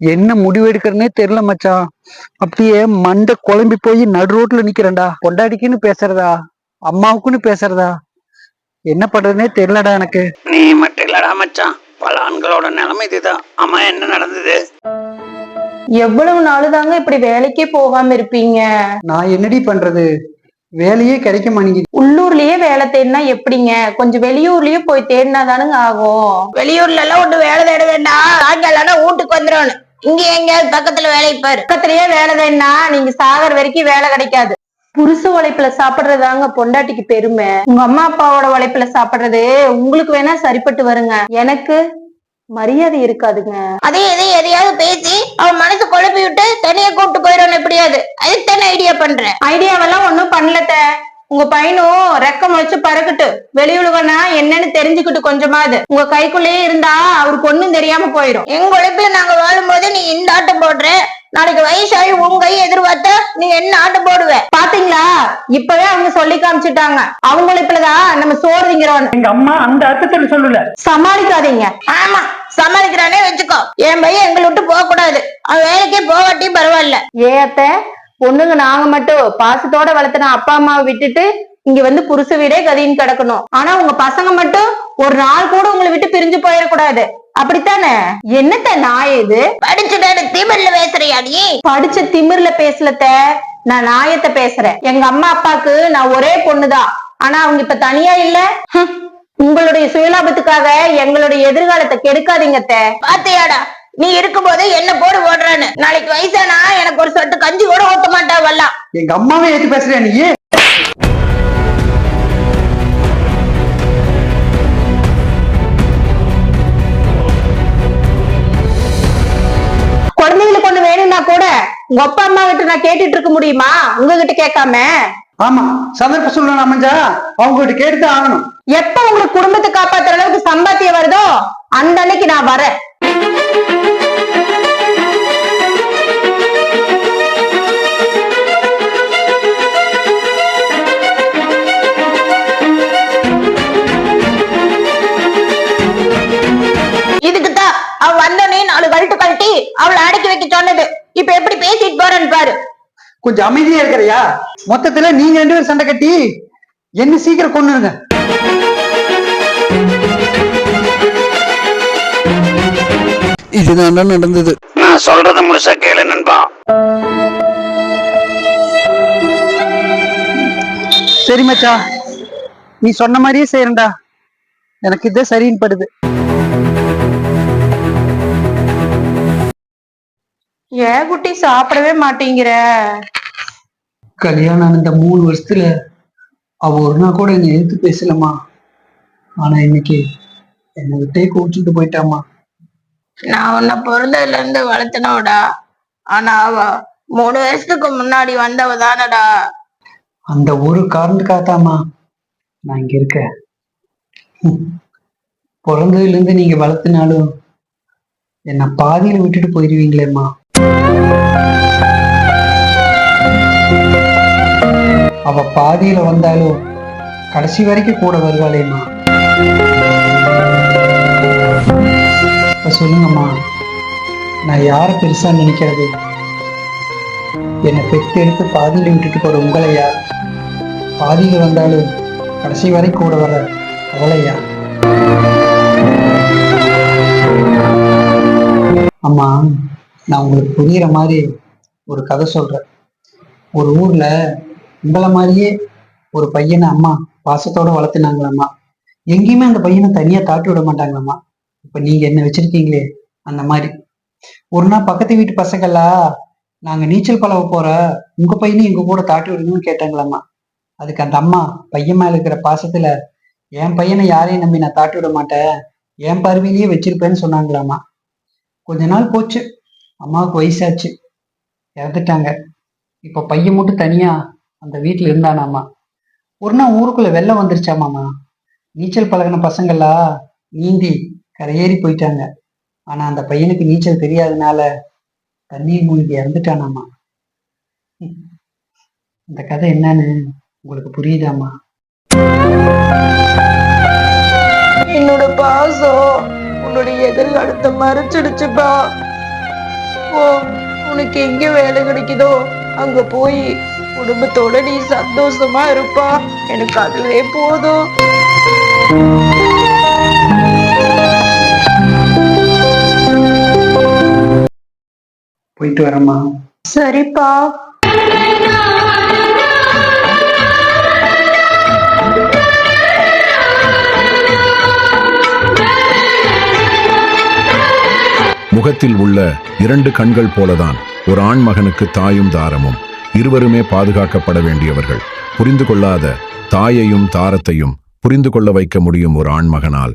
என்ன முடிவு எடுக்கிறதுனே தெரியல மச்சான். அப்படியே மண்டை குழம்பி போய் நடு ரோட்ல நிக்கிறேன்டா. பொண்டாடிக்குன்னு பேசுறதா? அம்மாவுக்குன்னு பேசுறதா? என்ன பண்றதுனே தெரியலடா எனக்கு. நீ மட்டும் இல்லடா மச்சான். பல ஆண்களோட நிலைமை இதுதான். அம்மா என்ன நடந்தது? எவ்வளவு நாளு தாங்க இப்படி வேலைக்கே போகாம இருப்பீங்க? நான் என்னடி பண்றது? வேலையே கிடைக்க மாட்டேங்குது. உள்ளூர்லயே வேலை தேடினா எப்படிங்க? கொஞ்சம் வெளியூர்லயே போய் தேடினா தானுங்க ஆகும். வெளியூர்ல எல்லாம் ஒண்ணு வேலை தேட வேண்டாம். சாயங்காலம் வீட்டுக்கு வந்துடணும் இங்க எங்கேயாவது பக்கத்துல வேலைக்கு பாரு. பக்கத்துலயே வேலை தேடினா நீங்க சாகர் வரைக்கும் வேலை கிடைக்காது. புருஷ உழைப்புல சாப்பிடுறதாங்க பொண்டாட்டிக்கு பெருமை. உங்க அம்மா அப்பாவோட உழைப்புல சாப்பிடுறது உங்களுக்கு வேணா சரிப்பட்டு வருங்க. எனக்கு மரியாதை இருக்காதுங்க. அதே எதை எதையாவது பேசி அவன் மனசு குழப்பி விட்டு தனியா கூப்பிட்டு போயிடணும் எப்படியாவது. அதுக்கு தானே ஐடியா பண்றேன். ஐடியாவெல்லாம் ஒன்னும் பண்ணலத்த. உங்க பையனும் ரெக்கம் வச்சு பறக்கட்டு. வெளியுலகனா என்னன்னு தெரிஞ்சுக்கிட்டு கொஞ்சமாவது. உங்க கைக்குள்ளேயே இருந்தா அவருக்கு ஒண்ணும் தெரியாம போயிடும். எங்க உழைப்புல நாங்க வாழும்போது நீ இந்த ஆட்டம் போடுற. நாளைக்கு வயசாகி உன் கை எதிர்பார்த்தா நீ என்ன ஆட்டம் போடுவ? பாத்தீங்களா? இப்பவே அவங்க சொல்லி காமிச்சிட்டாங்க. அவங்க உழைப்புலதான் நம்ம சோறு திங்கிறவன் எங்க அம்மா அந்த அர்த்தத்துல சொல்லல. சமாளிக்காதீங்க. ஆமா சமாளிக்கிறானே வச்சுக்கோ. என் பையன் எங்களை விட்டு போக கூடாது அவன் வேலைக்கே போகாட்டியும் பரவாயில்ல. ஏ அத்தை பொண்ணுங்க நாங்க மட்டும் பாசத்தோட வளர்த்துன அப்பா அம்மாவை விட்டுட்டு இங்க வந்து புருஷ வீடே கதின்னு கிடக்கணும். ஆனா உங்க பசங்க மட்டும் ஒரு நாள் கூட உங்களை விட்டு பிரிஞ்சு போயிடக்கூடாது. அப்படித்தானே? என்னத்த நாய் இது? படிச்சுட்டு திமிர்ல பேசுறியா நீ? படிச்ச திமிர்ல பேசலத்த நான் நாயத்தை பேசுறேன். எங்க அம்மா அப்பாக்கு நான் ஒரே பொண்ணுதான். ஆனா அவங்க இப்ப தனியா இல்ல? உங்களுடைய சுயலாபத்துக்காக எங்களுடைய எதிர்காலத்தை கெடுக்காதீங்க. பாத்தியாடா நீ இருக்கும்போது என்ன போடு ஓடுறான்னு. நாளைக்கு வயசானா எனக்கு ஒரு சொட்டு கஞ்சி கூட ஊத்த மாட்டா வரலாம் எங்க அம்மாவே ஏத்து பேசுறியா நீ? குழந்தைங்களுக்கு ஒண்ணு வேணும்னா கூட உங்க அப்பா அம்மா கிட்ட நான் கேட்டுட்டு இருக்க முடியுமா? உங்ககிட்ட கேட்காம? ஆமா. சந்தர்ப்ப சூழ்நிலை அமைஞ்சா அவங்க கிட்ட கேட்டுதான் ஆகணும். எப்ப உங்களுக்கு குடும்பத்தை காப்பாத்துற அளவுக்கு சம்பாத்தியம் வருதோ அந்த அன்னைக்கு நான் வரேன். அவளை அடக்கி வைக்க சொன்னது. இப்ப எப்படி பேசிட்டு போறேன்னு பாரு. கொஞ்சம் அமைதியா இருக்கிறியா? மொத்தத்துல நீங்க ரெண்டு பேரும் சண்டை கட்டி என்ன சீக்கிரம் கொண்டுருங்க இதுதான் நடந்தது. நான் சொல்றத முழுசா கேளு நண்பா. சரி மச்சான் நீ சொன்ன மாதிரியே செய்யறேன்டா. எனக்கு இதே சரின்னு படுது. ஏன் குட்டி சாப்பிடவே மாட்டேங்கிற? கல்யாணம் இந்த மூணு வருஷத்துல அவ ஒரு நாள் கூட என்னை எதிர்த்து பேசலம்மா. ஆனா இன்னைக்கு என்னை விட்டே கோச்சிட்டு போயிட்டாமா நான் உன்னை பிறந்ததுல இருந்து வளர்த்தனோடா. ஆனா அவ மூணு வருஷத்துக்கு முன்னாடி வந்தவ தானடா. அந்த ஒரு காரணத்துக்காகத்தாம்மா நான் இங்க இருக்கேன். ஹம். பிறந்ததுல இருந்து நீங்க வளர்த்தினாலும் என்னை பாதியில விட்டுட்டு போயிருவீங்களேம்மா. அவ பாதியில வந்தாலும் கடைசி வரைக்கும் கூட வருவாளேம்மா. இப்ப சொல்லுங்கம்மா நான் யாரை பெருசா நினைக்கிறது? என்னை பெத்து எடுத்து பாதியில விட்டுட்டு போற உங்களையா? பாதியில வந்தாலும் கடைசி வரை கூட வர அவளையா? அம்மா நான் உங்களுக்கு புரியுற மாதிரி ஒரு கதை சொல்றேன். ஒரு ஊர்ல உங்களை மாதிரியே ஒரு பையனை அம்மா பாசத்தோட வளர்த்துனாங்களாம்மா. எங்கேயுமே அந்த பையனை தனியா தாட்டி விட மாட்டாங்களாம்மா. இப்ப நீங்க என்ன வச்சிருக்கீங்களே அந்த மாதிரி. ஒரு நாள் பக்கத்து வீட்டு பசங்களா நாங்க நீச்சல் பழக போற உங்க பையனையும் எங்க கூட தாட்டி விடுங்கன்னு கேட்டாங்களாம்மா. அதுக்கு அந்த அம்மா பையன் மேல இருக்கிற பாசத்துல என் பையனை யாரையும் நம்பி நான் தாட்டி விட மாட்டேன். என் பருவிலேயே வச்சிருப்பேன்னு சொன்னாங்களாம்மா. கொஞ்ச நாள் போச்சு. அம்மாவுக்கு வயசாச்சு. இறந்துட்டாங்க. இப்போ பையன் மட்டும் தனியா அந்த வீட்டில் இருந்தானாமா? ஒரு நாள் ஊருக்குள்ள வெள்ளம் வந்துருச்சாமாமா நீச்சல் பழகின பசங்களா? நீந்தி கரையேறி போயிட்டாங்க. ஆனா அந்த பையனுக்கு நீச்சல் தெரியாதனால தண்ணீர் மூழ்கி இறந்துட்டானாமா? இந்த கதை என்னன்னு உங்களுக்கு புரியுதாமா? என்னோட பாசம் உன்னுடைய எதிர்காலத்தை மறைச்சிடுச்சுப்பா. போ உனக்கு எங்க வேலை கிடைக்குதோ அங்க போய் குடும்பத்தோட நீ சந்தோஷமா இருப்பா. எனக்கு அதுவே போதும். போயிட்டு வரேம்மா. சரிப்பா. முகத்தில் உள்ள இரண்டு கண்கள் போலதான் ஒரு ஆண் மகனுக்கு தாயும் தாரமும். இருவருமே பாதுகாக்கப்பட வேண்டியவர்கள். புரிந்து கொள்ளாத தாயையும் தாரத்தையும் புரிந்து கொள்ள வைக்க முடியும் ஒரு ஆண்மகனால்.